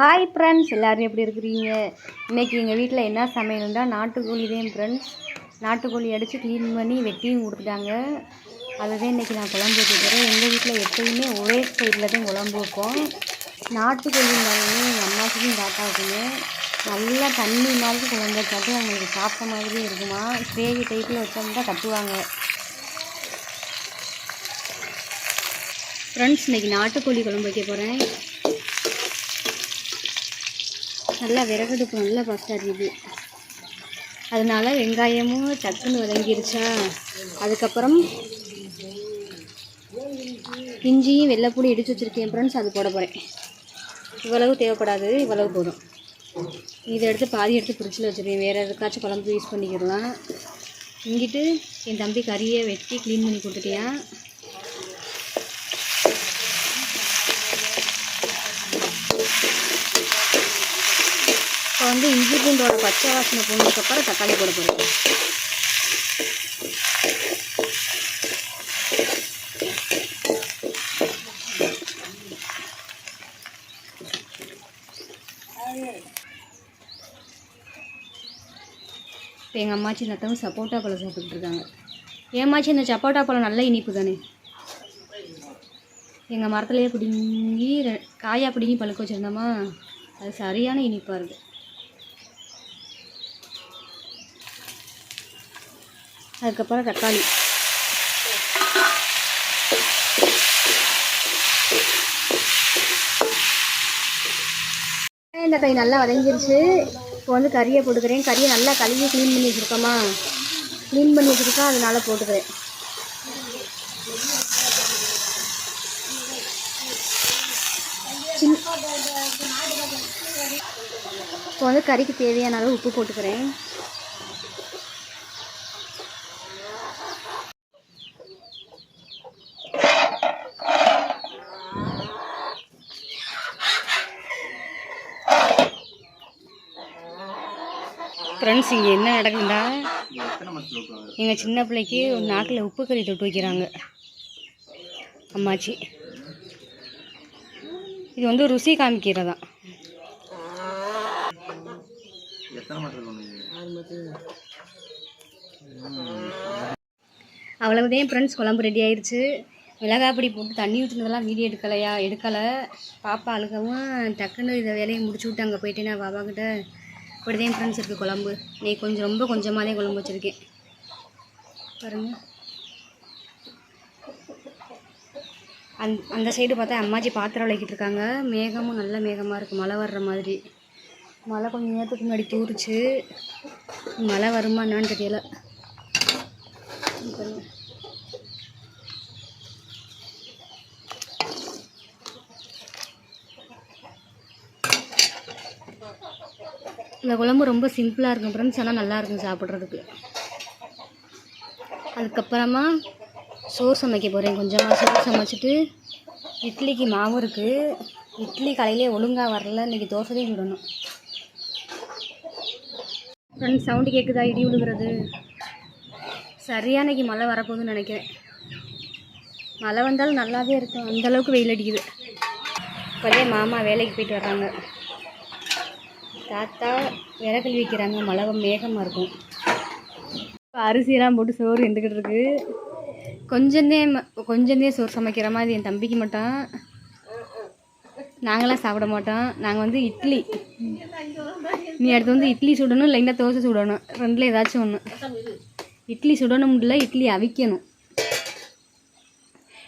Hi friends எல்லோரும் எப்படி இருக்கிறீங்க? இன்றைக்கி எங்கள் வீட்டில் என்ன சமையல்னா நாட்டுக்கோழி தான் ஃப்ரெண்ட்ஸ் நாட்டுக்கோழி அடித்து க்ளீன் பண்ணி வெட்டியும் கொடுத்துட்டாங்க. அதுதான் இன்றைக்கி நான் குழம்பு வைக்க போகிறேன் எங்கள் வீட்டில் எப்பயுமே ஒரே சைடில் தான் குழம்பு வைப்போம். நாட்டுக்கோழி இருந்தாலுமே எங்கள் அம்மாவுக்கும் தாத்தாவுக்குமே நல்லா தண்ணி மாதிரி குழம்பு வச்சாட்டு அவங்களுக்கு சாப்பிட்ட மாதிரியே இருக்குமா? கிரேவி டைப்பில் வச்சோம்னா கட்டுவாங்க ஃப்ரெண்ட்ஸ் இன்றைக்கி நாட்டுக்கோழி குழம்பு வைக்க போகிறேன் நல்லா விறகடுப்பு நல்லா பசாரிது அதனால வெங்காயமும் டக்குன்னு வதங்கிருச்சா அதுக்கப்புறம் இஞ்சியும் வெள்ளைப்பூடி இடித்து வச்சுருக்கேன். ஃப்ரெண்ட்ஸ் அது போட போகிறேன் இவ்வளவு தேவைப்படாது இவ்வளவு போதும். இதை எடுத்து பாதி எடுத்து ஃப்ரிட்ஜில் வச்சுருக்கேன். வேறு எதுக்காச்சும் குழம்பு யூஸ் பண்ணிக்கிடலாம் இங்கிட்டு என் தம்பி கறியை வெட்டி க்ளீன் பண்ணி கொடுத்துட்டியான் இப்போ வந்து இஞ்சி பூண்டோட பச்சை வாசனை போனதுக்கப்புறம் தக்காளி போட போகிறோம் இப்போ எங்கள் அம்மாச்சி நத்தவங்க சப்போட்டா பழம் சாப்பிட்டுட்டு இருக்காங்க. ஏமாச்சி இந்த சப்போட்டா பழம் நல்ல இனிப்பு தானே? எங்கள் மரத்துலேயே பிடுங்கி ரெ- பிடுங்கி பழுக்க வச்சுருந்தோமா? அது சரியான இனிப்பாக இருக்குது அதுக்கப்புறம் தக்காளி. இந்த கை நல்லா வதங்கிருச்சு. இப்போ வந்து கறியை போட்டுக்கிறேன். கறியை நல்லா கழுவி க்ளீன் பண்ணி வச்சுருக்கோமா? க்ளீன் பண்ணி வச்சுருக்கோம் அதனால போட்டுக்கிறேன். சின் இப்போ வந்து கறிக்கு தேவையான அளவு உப்பு போட்டுக்கிறேன். ஃப்ரெண்ட்ஸ் இங்கே என்ன நடக்குதுண்டா எங்கள் சின்ன பிள்ளைக்கு ஒரு நாக்கில் உப்பு கறி தொட்டு வைக்கிறாங்க. அம்மாச்சி. இது வந்து ருசி காமிக்கிறதா. அவ்வளவுதான் ஃப்ரெண்ட்ஸ் குழம்பு ரெடி ஆயிடுச்சு மிளகாய் பொடி போட்டு தண்ணி ஊற்றுனதெல்லாம் வீடியோ எடுக்கலையா? எடுக்கலை. பாப்பா அழுகவும் டக்குன்னு இதை வேலையை முடிச்சு விட்டு அங்கே போயிட்டு நான் பாப்பா இப்படி தான் ஃப்ரெண்ட்ஸ் இருக்குது குழம்பு. நீ கொஞ்சம் ரொம்ப கொஞ்சமாலே குழம்பு வச்சுருக்கேன். பாருங்கள் அந் அந்த சைடு பார்த்தா அம்மாச்சி பாத்திரம் விளக்கிட்டு இருக்காங்க. மேகமும் நல்ல மேகமாக இருக்குது மழை வர்ற மாதிரி. மழை கொஞ்சம் நேரத்துக்கு முன்னாடி தூரிச்சு. மழை வருமா என்னன்னு தெரியல. இந்த குழம்பு ரொம்ப சிம்பிளாக இருக்கும் ஃப்ரெண்ட்ஸ் ஆனால் நல்லா இருக்கும் சாப்பிட்றதுக்கு. அதுக்கப்புறமா சோறு சமைக்க போகிறேன் கொஞ்சமாக சோறு சமைச்சிட்டு இட்லிக்கு மாவு இருக்குது இட்லி காலையிலே ஒழுங்காக வரல. இன்றைக்கி தோசையும் விடணும் ஃப்ரெண்ட்ஸ் சவுண்டு கேட்குதா இடி விழுகிறது. சரியாக இன்னைக்கு மழை வரப்போகுதுன்னு நினைக்கிறேன். மழை வந்தாலும் நல்லாவே இருக்கும். அந்தளவுக்கு வெயில் அடிக்குது. இப்போதே மாமா வேலைக்கு போயிட்டு வர்றாங்க. தாத்தா விறகல் விற்கிறாங்க மழை மேகமாக இருக்கும். இப்போ அரிசியெல்லாம் போட்டு சோறு இருந்துக்கிட்டு இருக்கு. கொஞ்சந்தே ம- கொஞ்சந்தே சோறு சமைக்கிற மாதிரி என் தம்பிக்கு மட்டும். நாங்களாம் சாப்பிட மாட்டோம். நாங்கள் வந்து இட்லி. நீ அடுத்து வந்து இட்லி சுடணும் இல்லைன்னா தோசை சுடணும். ரெண்டில் ஏதாச்சும் ஒன்று இட்லி சுடணும் இல்லை இட்லி அவிக்கணும்.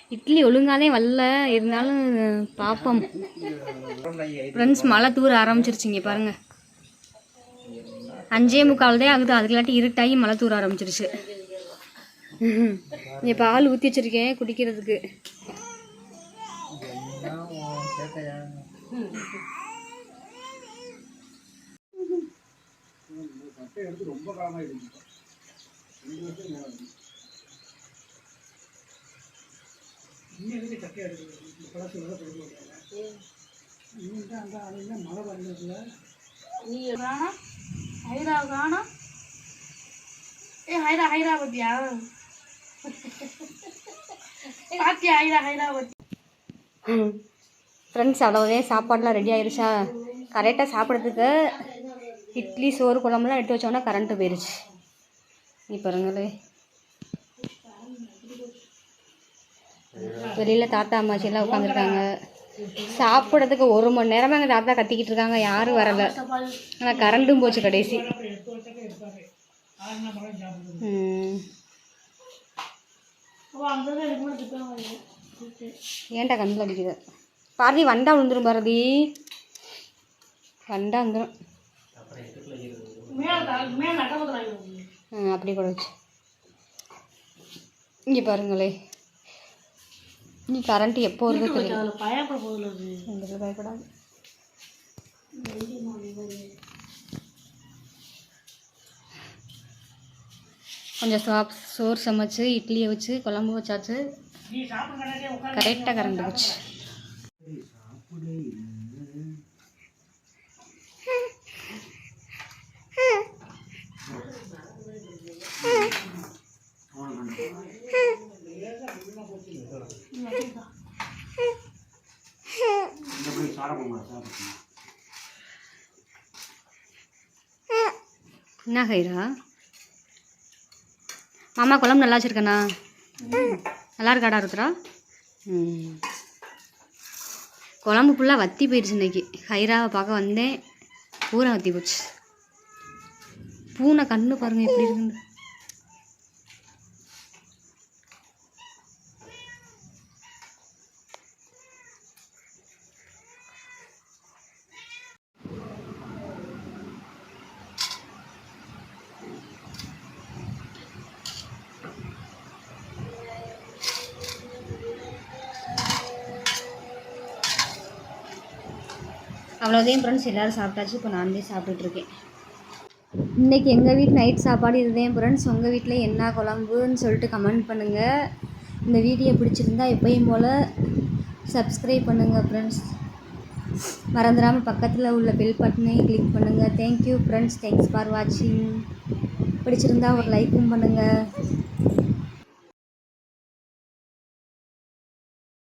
இட்லி ஒழுங்காதே வரல. இருந்தாலும் பார்ப்போம் ஃப்ரெண்ட்ஸ் மழை தூர ஆரம்பிச்சிருச்சிங்க பாருங்கள் அஞ்சே முக்கால் தான் ஆகுது. அதுக்குலாட்டி இருட்டாகி மழை தூர ஆரம்பிச்சிருச்சு. இங்கே பால் ஊற்றி வச்சிருக்கேன் குடிக்கிறதுக்கு. ஹைராவ் காணா ஏ ஹைரா ஹைரா பத்தியா பாத்தியா ஹைரா ஹைரா பத்தி ஃப்ரெண்ட்ஸ் அவ்வளோவே சாப்பாடெலாம் ரெடி ஆயிடுச்சா கரெக்டாக சாப்பிட்றதுக்கு இட்லி சோறு குழம்புலாம் எடுத்து வச்சோன்னா கரண்ட்டு போயிடுச்சு நீ பாருங்களே. வெளியில் தாத்தா அம்மாச்சியெல்லாம் உட்காந்துருக்காங்க சாப்பிட்றதுக்கு ஒரு மணி நேரமாக எங்கள் தாத்தா கத்திக்கிட்டு இருக்காங்க யாரும் வரலை. ஆனால் கரண்ட்டும் போச்சு கடைசி. ஏன்டா கண்ணில் அடிக்குது? பாரதி வண்டா விழுந்துரும் பாரதி வண்டா வந்துடும் அப்படி கூட வச்சு. இங்கே பாருங்களே. நீ கரண்ட் எப்போ வருது தெரியும் பயப்படாது கொஞ்சம் சாப் சோறு சமைச்சு இட்லியை வச்சு குழம்பு வச்சாச்சு. கரெக்டாக கரண்ட் போச்சு. என்ன ஹைரா? மாமா குழம்பு நல்லா வச்சுருக்கண்ணா. நல்லா இருக்காடா ருத்ரா? ம். குழம்பு ஃபுல்லாக வத்தி போயிடுச்சு இன்னைக்கு. ஹைராவை பார்க்க வந்தேன். பூரா வத்தி போச்சு. பூனை கண்ணு பாருங்க எப்படி இருக்குன்னு. அவ்வளோதையும் ஃப்ரெண்ட்ஸ் எல்லோரும் சாப்பிட்டாச்சு. இப்போ நான் தான் இன்றைக்கி எங்கள் வீட்டு நைட் சாப்பாடு இதுதான் ஃப்ரெண்ட்ஸ் உங்கள் வீட்டில் என்ன குழம்புன்னு சொல்லிட்டு கமெண்ட் பண்ணுங்கள் இந்த வீடியோ பிடிச்சிருந்தா எப்பயும் போல் சப்ஸ்கிரைப் பண்ணுங்கள் ஃப்ரெண்ட்ஸ் மறந்துடாமல் பக்கத்தில் உள்ள பெல் பட்டனையும் கிளிக் பண்ணுங்கள் தேங்க்யூ ஃப்ரெண்ட்ஸ் தேங்க்ஸ் ஃபார் வாட்சிங் பிடிச்சிருந்தா ஒரு லைக்கும் பண்ணுங்கள்